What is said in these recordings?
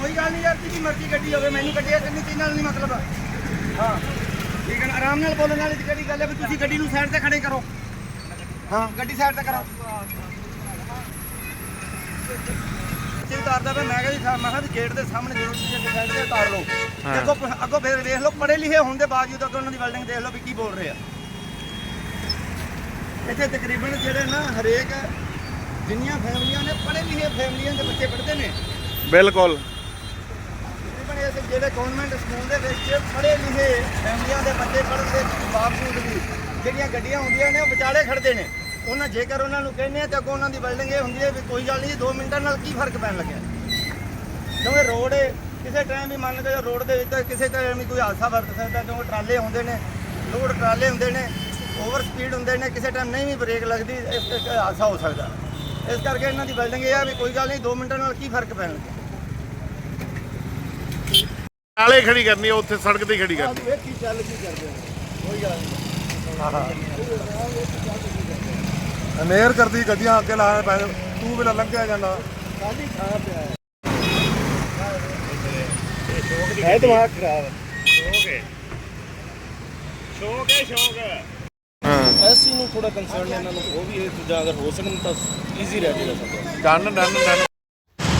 ਕੋਈ ਗੱਲ ਨਹੀਂ ਯਾਰ ਜਿਹਦੀ ਮਰਜ਼ੀ ਗੱਡੀ ਹੋਵੇ ਮੈਨੂੰ ਗੱਡੀਆਂ ਕਰਨੀ ਚੀਜ਼ ਨਾਲ ਨਹੀਂ ਮਤਲਬ। ਹਾਂ ਠੀਕ ਹੈ ਨਾ? ਆਰਾਮ ਨਾਲ ਬੋਲਣ ਵਾਲੀ ਕਿਹੜੀ ਗੱਲ ਹੈ ਵੀ ਤੁਸੀਂ ਗੱਡੀ ਨੂੰ ਸਾਈਡ ਤੇ ਖੜੇ ਕਰੋ। ਹਾਂ ਗੱਡੀ ਸਾਈਡ ਤੇ ਕਰੋ। ਜੇ ਉਤਾਰਦਾ ਪਿਆ ਮੈਂ ਕਿਹਾ ਜੀ ਸਾ- ਮੈਂ ਕਿਹਾ ਵੀ ਗੇਟ ਦੇ ਸਾਹਮਣੇ ਜ਼ਰੂਰ ਤੁਸੀਂ ਸਾਈਡ ਤੇ ਉਤਾਰ ਲਓ। ਹਾਂ। ਅੱਗੋਂ ਅੱਗੋਂ ਫਿਰ ਵੇਖ ਲਓ ਪੜ੍ਹੇ ਲਿਖੇ ਹੋਣ ਦੇ ਬਾਵਜੂਦ ਅੱਗੋਂ ਉਹਨਾਂ ਦੀ ਬਿਲਡਿੰਗ ਦੇਖ ਲਓ ਵੀ ਕੀ ਬੋਲ ਰਹੇ ਆ। ਇੱਥੇ ਤਕਰੀਬਨ ਜਿਹੜੇ ਨਾ ਹਰੇਕ ਜਿੰਨੀਆਂ ਫੈਮਲੀਆਂ ਨੇ ਪੜ੍ਹੇ ਲਿਖੇ ਫੈਮਲੀਆਂ ਦੇ ਬੱਚੇ ਪੜ੍ਹਦੇ ਨੇ। ਬਿਲਕੁਲ। ਤਕਰੀਬਨ ਇਹ ਜਿਹੜੇ ਗਵਰਨਮੈਂਟ ਸਕੂਲ ਦੇ ਵਿੱਚ ਪੜ੍ਹੇ ਲਿਖੇ ਫੈਮਲੀਆਂ ਦੇ ਬੱਚੇ ਪੜ੍ਹਨ ਦੇ ਬਾਵਜੂਦ ਵੀ ਜਿਹੜੀਆਂ ਗੱਡੀਆਂ ਹੁੰਦੀਆਂ ਨੇ ਉਹ ਵਿਚਾਲੇ ਖੜਦੇ ਨੇ। ਉਹਨਾਂ ਜੇਕਰ ਉਹਨਾਂ ਨੂੰ ਕਹਿੰਦੇ ਆ ਤਾਂ ਅੱਗੋਂ ਉਹਨਾਂ ਦੀ ਬਿਲਡਿੰਗ ਇਹ ਹੁੰਦੀ ਹੈ ਵੀ ਕੋਈ ਗੱਲ ਨਹੀਂ 2 ਮਿੰਟਾਂ ਨਾਲ ਕੀ ਫ਼ਰਕ ਪੈਣ ਲੱਗਿਆ? ਕਿਉਂਕਿ ਰੋਡ ਕਿਸੇ ਟਾਈਮ ਵੀ ਮੰਨ ਲਓ ਰੋਡ ਦੇ ਵਿੱਚ ਕਿਸੇ ਟਾਈਮ ਵੀ ਕੋਈ ਹਾਦਸਾ ਵਰਤ ਸਕਦਾ ਕਿਉਂਕਿ ਟਰਾਲੇ ਹੁੰਦੇ ਨੇ, ਲੋਡ ਟਰਾਲੇ ਹੁੰਦੇ ਨੇ ਓਵਰ ਸਪੀਡ ਹੁੰਦੇ ਨੇ, ਕਿਸੇ ਟਾਈਮ ਨਹੀਂ ਵੀ ਬ੍ਰੇਕ ਲੱਗਦੀ, ਇਸ ਇੱਕ ਹਾਦਸਾ ਹੋ ਸਕਦਾ। ਇਸ ਕਰਕੇ ਇਹਨਾਂ ਦੀ ਬਿਲਡਿੰਗ ਇਹ ਆ ਵੀ ਕੋਈ ਗੱਲ ਨਹੀਂ 2 ਮਿੰਟਾਂ ਨਾਲ ਕੀ ਫ਼ਰਕ ਪੈਣ ਲੱਗਿਆ? ਨਾਲੇ ਖੜੀ ਕਰਨੀ ਉੱਥੇ ਸੜਕ ਤੇ ਹੀ ਖੜੀ ਕਰਨੀ ਵੇਖੀ ਚੱਲ ਕੀ ਕਰਦੇ ਕੋਈ ਗੱਲ ਅਨੇਰ ਕਰਦੀ ਗੱਡੀਆਂ ਅੱਗੇ ਲਾ ਪੈ ਤੂੰ ਵੀ ਲੰਘਿਆ ਜਾਂਦਾ। ਕਾਲੀ ਖਾ ਪਿਆ ਹੈ ਦਿਮਾਗ ਖਰਾਬ ਹਾਂ। ਐਸੀ ਨੂੰ ਥੋੜਾ ਕੰਸਰਨ ਇਹਨਾਂ ਨੂੰ ਉਹ ਵੀ ਇਹ ਅਗਰ ਹੋ ਸਕਣ ਤਾਂ ਈਜ਼ੀ ਰਹਿ ਜਾਏਗਾ ਸਭ ਡਨ ਡਨ ਡਨ।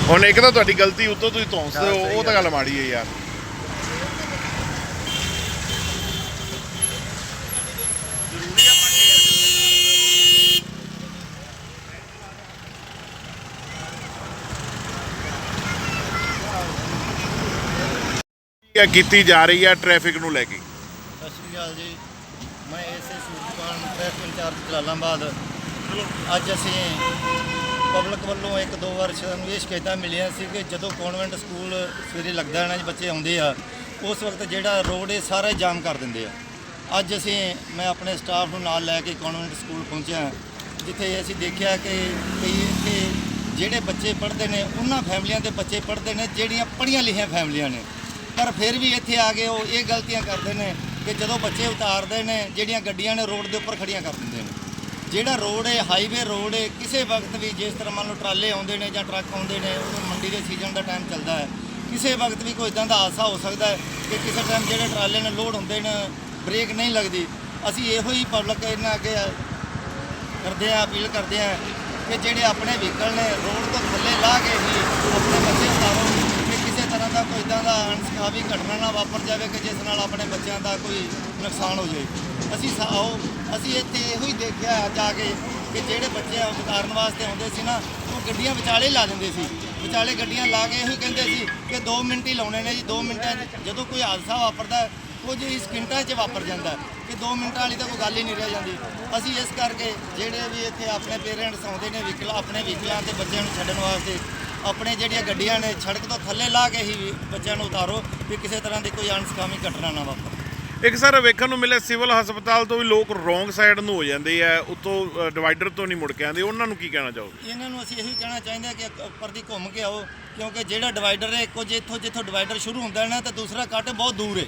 ਹੁਣ ਇੱਕ ਤਾਂ ਤੁਹਾਡੀ ਗਲਤੀ ਉੱਤੋਂ ਤੁਸੀਂ ਧੌਂਸਦੇ ਹੋ ਉਹ ਤਾਂ ਗੱਲ ਮਾੜੀ ਹੈ ਯਾਰ। ਇਹ ਕੀਤੀ ਜਾ ਰਹੀ ਹੈ ਟ੍ਰੈਫਿਕ ਨੂੰ ਲੈ ਕੇ? ਸਤਿ ਸ਼੍ਰੀ ਅਕਾਲ ਜੀ। ਮੈਂ SA Surajpal traffic in charge Jalalabad. ਅੱਜ ਅਸੀਂ ਪਬਲਿਕ ਵੱਲੋਂ ਇੱਕ ਦੋ ਵਾਰ ਸਾਨੂੰ ਇਹ ਸ਼ਿਕਾਇਤਾਂ ਮਿਲੀਆਂ ਸੀ ਕਿ ਜਦੋਂ ਕਨਵੈਂਟ ਸਕੂਲ ਸਵੇਰੇ ਲੱਗਦਾ ਹੈ ਨਾ ਜੀ, ਬੱਚੇ ਆਉਂਦੇ ਆ, ਉਸ ਵਕਤ ਜਿਹੜਾ ਰੋਡ ਇਹ ਸਾਰਾ ਜਾਮ ਕਰ ਦਿੰਦੇ ਆ। ਅੱਜ ਅਸੀਂ, ਮੈਂ ਆਪਣੇ ਸਟਾਫ ਨੂੰ ਨਾਲ ਲੈ ਕੇ ਕਨਵੈਂਟ ਸਕੂਲ ਪਹੁੰਚਿਆ, ਜਿੱਥੇ ਅਸੀਂ ਦੇਖਿਆ ਕਿ ਕਈ ਇੱਥੇ ਜਿਹੜੇ ਬੱਚੇ ਪੜ੍ਹਦੇ ਨੇ, ਉਹਨਾਂ ਫੈਮਲੀਆਂ ਦੇ ਬੱਚੇ ਪੜ੍ਹਦੇ ਨੇ, ਜਿਹੜੀਆਂ ਪੜ੍ਹੀਆਂ ਲਿਖੀਆਂ ਫੈਮਲੀਆਂ ਨੇ। ਪਰ ਫਿਰ ਵੀ ਇੱਥੇ ਆ ਕੇ ਉਹ ਇਹ ਗਲਤੀਆਂ ਕਰਦੇ ਨੇ ਕਿ ਜਦੋਂ ਬੱਚੇ ਉਤਾਰਦੇ ਨੇ, ਜਿਹੜੀਆਂ ਗੱਡੀਆਂ ਨੇ ਰੋਡ ਦੇ ਉੱਪਰ ਖੜੀਆਂ ਕਰ ਦਿੰਦੇ ਨੇ। ਜਿਹੜਾ ਰੋਡ ਹੈ ਹਾਈਵੇ ਰੋਡ ਹੈ, ਕਿਸੇ ਵਕਤ ਵੀ ਜਿਸ ਤਰ੍ਹਾਂ ਮੰਨ ਲਓ ਟਰਾਲੇ ਆਉਂਦੇ ਨੇ ਜਾਂ ਟਰੱਕ ਆਉਂਦੇ ਨੇ ਉਹ ਮੰਡੀ ਦੇ ਸੀਜ਼ਨ ਦਾ ਟਾਈਮ ਚੱਲਦਾ ਹੈ। ਕਿਸੇ ਵਕਤ ਵੀ ਕੋਈ ਇਦਾਂ ਦਾ ਹਾਦਸਾ ਹੋ ਸਕਦਾ ਹੈ ਕਿ ਕਿਸੇ ਟਾਈਮ ਜਿਹੜੇ ਟਰਾਲੇ ਨੇ ਲੋਡ ਹੁੰਦੇ ਨੇ ਬ੍ਰੇਕ ਨਹੀਂ ਲੱਗਦੀ। ਅਸੀਂ ਇਹੋ ਹੀ ਪਬਲਿਕ ਇਹਨਾਂ ਅੱਗੇ ਕਰਦੇ ਆ ਅਪੀਲ ਕਰਦੇ ਆ ਕਿ ਜਿਹੜੇ ਆਪਣੇ ਵਹੀਕਲ ਨੇ, ਰੋਡ ਤੋਂ ਥੱਲੇ ਲਾ ਕੇ ਹੀ ਆਪਣੇ ਬੱਚੇ ਉਤਾਰੋ, ਕਿ ਕਿਸੇ ਤਰ੍ਹਾਂ ਦਾ ਕੋਈ ਇਦਾਂ ਦਾ ਅਣਸਖਾਵੀ ਘਟਨਾ ਨਾ ਵਾਪਰ ਜਾਵੇ ਕਿ ਜਿਸ ਨਾਲ ਆਪਣੇ ਬੱਚਿਆਂ ਦਾ ਕੋਈ ਨੁਕਸਾਨ ਹੋ ਜਾਵੇ ਅਸੀਂ ਆਓ ਅਸੀਂ ਇੱਥੇ ਇਹੋ ਹੀ ਦੇਖਿਆ ਜਾ ਕੇ ਕਿ ਜਿਹੜੇ ਬੱਚੇ ਉਤਾਰਨ ਵਾਸਤੇ ਆਉਂਦੇ ਸੀ ਨਾ ਉਹ ਗੱਡੀਆਂ ਵਿਚਾਲੇ ਲਾ ਦਿੰਦੇ ਸੀ। ਵਿਚਾਲੇ ਗੱਡੀਆਂ ਲਾ ਕੇ ਇਹੋ ਹੀ ਕਹਿੰਦੇ ਸੀ ਕਿ 2 ਮਿੰਟ ਹੀ ਲਾਉਣੇ ਨੇ ਜੀ 2 ਮਿੰਟਾਂ 'ਚ ਜਦੋਂ ਕੋਈ ਹਾਦਸਾ ਵਾਪਰਦਾ ਹੈ, ਕੁਝ ਹੀ ਸਕਿੰਟਾਂ 'ਚ ਵਾਪਰ ਜਾਂਦਾ ਕਿ 2 ਮਿੰਟਾਂ ਵਾਲੀ ਤਾਂ ਕੋਈ ਗੱਲ ਹੀ ਨਹੀਂ ਰਹਿ ਜਾਂਦੀ। ਅਸੀਂ ਇਸ ਕਰਕੇ ਜਿਹੜੇ ਵੀ ਇੱਥੇ ਆਪਣੇ ਪੇਰੈਂਟਸ ਆਉਂਦੇ ਨੇ ਵਹੀਕਲ ਆਪਣੇ ਵਹੀਕਲਾਂ ਤੇ ਬੱਚਿਆਂ ਨੂੰ ਛੱਡਣ ਵਾਸਤੇ ਆਪਣੇ ਜਿਹੜੀਆਂ ਗੱਡੀਆਂ ਨੇ ਸੜਕ ਤੋਂ ਥੱਲੇ ਲਾ ਕੇ ਹੀ ਬੱਚਿਆਂ ਨੂੰ ਉਤਾਰੋ ਵੀ ਕਿਸੇ ਤਰ੍ਹਾਂ ਦੀ ਕੋਈ ਅਣਸਕਾਮੀ ਘਟਨਾ ਨਾ ਵਾਪਰੇ। ਇੱਕ ਸਰ ਵੇਖਣ ਨੂੰ ਮਿਲਿਆ ਸਿਵਲ ਹਸਪਤਾਲ ਤੋਂ ਵੀ ਲੋਕ ਰੋਂਗ ਸਾਈਡ ਨੂੰ ਹੋ ਜਾਂਦੇ ਆ ਉੱਤੋਂ ਡਿਵਾਈਡਰ ਤੋਂ ਨਹੀਂ ਮੁੜ ਕੇ ਆਉਂਦੇ। ਉਹਨਾਂ ਨੂੰ ਕੀ ਕਹਿਣਾ ਚਾਹੋਗੇ? ਇਹਨਾਂ ਨੂੰ ਅਸੀਂ ਇਹੀ ਕਹਿਣਾ ਚਾਹੁੰਦੇ ਕਿ ਉੱਪਰ ਦੀ ਘੁੰਮ ਕੇ ਆਓ ਕਿਉਂਕਿ ਜਿਹੜਾ ਡਿਵਾਈਡਰ ਹੈ ਕੁਝ ਇੱਥੋਂ ਜਿੱਥੋਂ ਡਿਵਾਈਡਰ ਸ਼ੁਰੂ ਹੁੰਦਾ ਹੈ ਨਾ ਤਾਂ ਦੂਸਰਾ ਕੱਟ ਬਹੁਤ ਦੂਰ ਹੈ।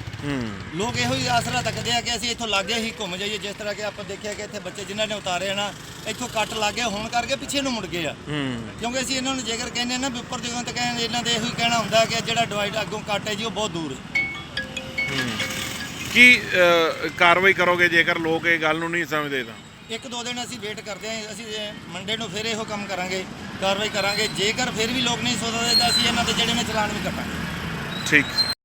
ਲੋਕ ਇਹੋ ਹੀ ਆਸਰਾ ਤੱਕਦੇ ਆ ਕਿ ਅਸੀਂ ਇੱਥੋਂ ਲਾਗੇ ਹੀ ਘੁੰਮ ਜਾਈਏ ਜਿਸ ਤਰ੍ਹਾਂ ਕਿ ਆਪਾਂ ਦੇਖਿਆ ਕਿ ਇੱਥੇ ਬੱਚੇ ਜਿਨ੍ਹਾਂ ਨੇ ਉਤਾਰੇ ਨਾ ਇੱਥੋਂ ਕੱਟ ਲੱਗੇ ਹੋਣ ਕਰਕੇ ਪਿੱਛੇ ਨੂੰ ਮੁੜ ਗਏ ਆ। ਕਿਉਂਕਿ ਅਸੀਂ ਇਹਨਾਂ ਨੂੰ ਜੇਕਰ ਕਹਿੰਦੇ ਆ ਨਾ ਉੱਪਰ ਜਗ੍ਹਾ ਤੇ ਕਹਿੰਦੇ ਇਹਨਾਂ ਦੇ ਇਹੋ ਹੀ ਕਹਿਣਾ ਹੁੰਦਾ ਕਿ ਜਿਹੜਾ ਡਿਵਾਈਡ ਅੱਗੋਂ ਕੱਟ ਹੈ ਜੀ ਉਹ ਬਹੁਤ ਦੂਰ ਹੈ। ਕੀ ਅ, ਕਾਰਵਾਈ ਕਰੋਗੇ ਜੇਕਰ ਲੋਕ ਇਹ ਗੱਲ ਨੂੰ ਨਹੀਂ ਸਮਝਦੇ ਤਾਂ? ਇੱਕ ਦੋ ਦਿਨ ਅਸੀਂ ਵੇਟ ਕਰਦੇ ਹਾਂ ਅਸੀਂ ਮੰਡੇ ਨੂੰ ਫਿਰ ਇਹੋ ਕੰਮ ਕਰਾਂਗੇ ਕਾਰਵਾਈ ਕਰਾਂਗੇ ਜੇਕਰ ਫਿਰ ਵੀ ਲੋਕ ਨਹੀਂ ਸੁਧਰਦੇ ਤਾਂ ਅਸੀਂ ਇਹਨਾਂ ਦੇ ਜਿਹੜੇ ਨੇ ਚਲਾਨ ਵੀ ਕੱਟਾਂਗੇ। ਠੀਕ।